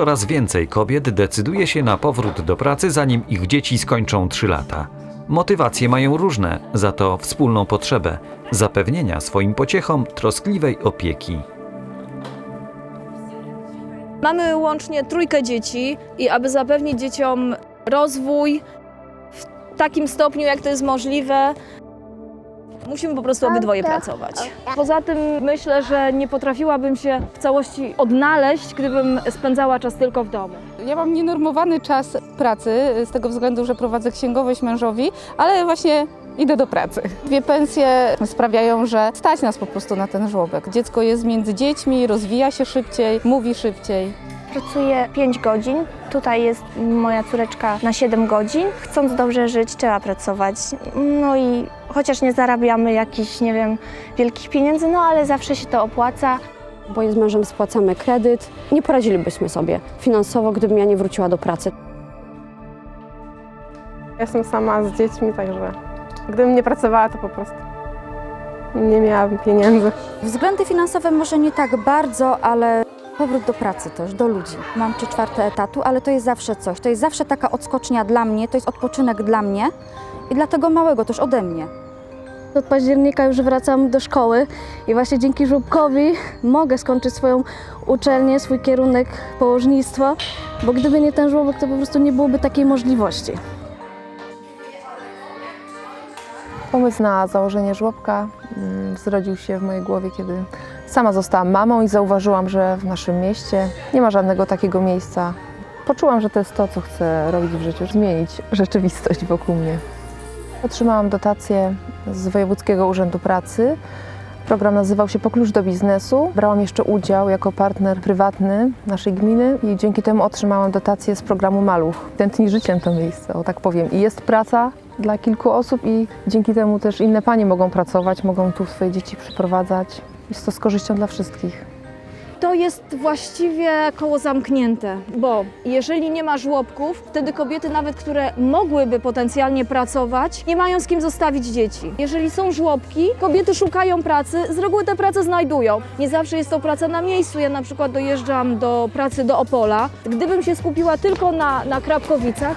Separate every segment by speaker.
Speaker 1: Coraz więcej kobiet decyduje się na powrót do pracy, zanim ich dzieci skończą 3 lata. Motywacje mają różne, za to wspólną potrzebę zapewnienia swoim pociechom troskliwej opieki.
Speaker 2: Mamy łącznie trójkę dzieci i aby zapewnić dzieciom rozwój w takim stopniu, jak to jest możliwe, musimy po prostu obydwoje pracować. Poza tym myślę, że nie potrafiłabym się w całości odnaleźć, gdybym spędzała czas tylko w domu.
Speaker 3: Ja mam nienormowany czas pracy z tego względu, że prowadzę księgowość mężowi, ale właśnie idę do pracy. Dwie pensje sprawiają, że stać nas po prostu na ten żłobek. Dziecko jest między dziećmi, rozwija się szybciej, mówi szybciej.
Speaker 4: Pracuję 5 godzin. Tutaj jest moja córeczka na 7 godzin. Chcąc dobrze żyć, trzeba pracować. No i chociaż nie zarabiamy jakichś, nie wiem, wielkich pieniędzy, no ale zawsze się to opłaca.
Speaker 5: Oboje z mężem spłacamy kredyt. Nie poradzilibyśmy sobie finansowo, gdybym ja nie wróciła do pracy.
Speaker 6: Jestem sama z dziećmi, także gdybym nie pracowała, to po prostu nie miałabym pieniędzy.
Speaker 7: Względy finansowe może nie tak bardzo, ale powrót do pracy też, do ludzi. Mam trzy czwarte etatu, ale to jest zawsze coś. To jest zawsze taka odskocznia dla mnie, to jest odpoczynek dla mnie i dla tego małego też ode mnie.
Speaker 8: Od października już wracam do szkoły i właśnie dzięki żłobkowi mogę skończyć swoją uczelnię, swój kierunek położnictwo, bo gdyby nie ten żłobek, to po prostu nie byłoby takiej możliwości.
Speaker 6: Pomysł na założenie żłobka mm, zrodził się w mojej głowie, kiedy sama zostałam mamą i zauważyłam, że w naszym mieście nie ma żadnego takiego miejsca. Poczułam, że to jest to, co chcę robić w życiu, zmienić rzeczywistość wokół mnie. Otrzymałam dotację z Wojewódzkiego Urzędu Pracy. Program nazywał się Po klucz do biznesu. Brałam jeszcze udział jako partner prywatny naszej gminy i dzięki temu otrzymałam dotację z programu Maluch. Tętni życiem to miejsce, o tak powiem. I jest praca dla kilku osób i dzięki temu też inne panie mogą pracować, mogą tu swoje dzieci przyprowadzać. Jest to z korzyścią dla wszystkich.
Speaker 2: To jest właściwie koło zamknięte, bo jeżeli nie ma żłobków, wtedy kobiety nawet, które mogłyby potencjalnie pracować, nie mają z kim zostawić dzieci. Jeżeli są żłobki, kobiety szukają pracy, z reguły tę pracę znajdują. Nie zawsze jest to praca na miejscu. Ja na przykład dojeżdżam do pracy do Opola. Gdybym się skupiła tylko na, na Krapkowicach,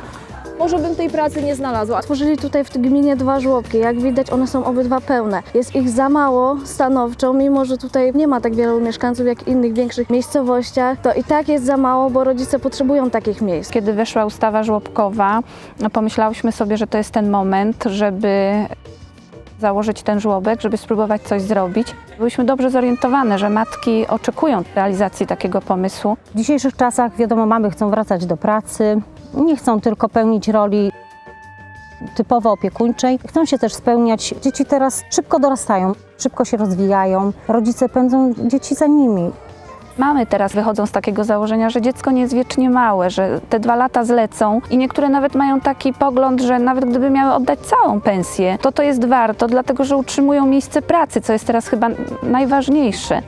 Speaker 2: może bym tej pracy nie znalazła.
Speaker 8: Tworzyli tutaj w gminie dwa żłobki. Jak widać, one są obydwa pełne. Jest ich za mało stanowczo, mimo że tutaj nie ma tak wielu mieszkańców jak innych większych miejscowościach, to i tak jest za mało, bo rodzice potrzebują takich miejsc.
Speaker 9: Kiedy weszła ustawa żłobkowa, no pomyślałyśmy sobie, że to jest ten moment, żeby założyć ten żłobek, żeby spróbować coś zrobić. Byliśmy dobrze zorientowane, że matki oczekują realizacji takiego pomysłu.
Speaker 10: W dzisiejszych czasach, wiadomo, mamy chcą wracać do pracy, nie chcą tylko pełnić roli typowo opiekuńczej, chcą się też spełniać. Dzieci teraz szybko dorastają, szybko się rozwijają, rodzice pędzą dzieci za nimi.
Speaker 9: Mamy teraz wychodzą z takiego założenia, że dziecko nie jest wiecznie małe, że te dwa lata zlecą i niektóre nawet mają taki pogląd, że nawet gdyby miały oddać całą pensję, to to jest warto, dlatego że utrzymują miejsce pracy, co jest teraz chyba najważniejsze.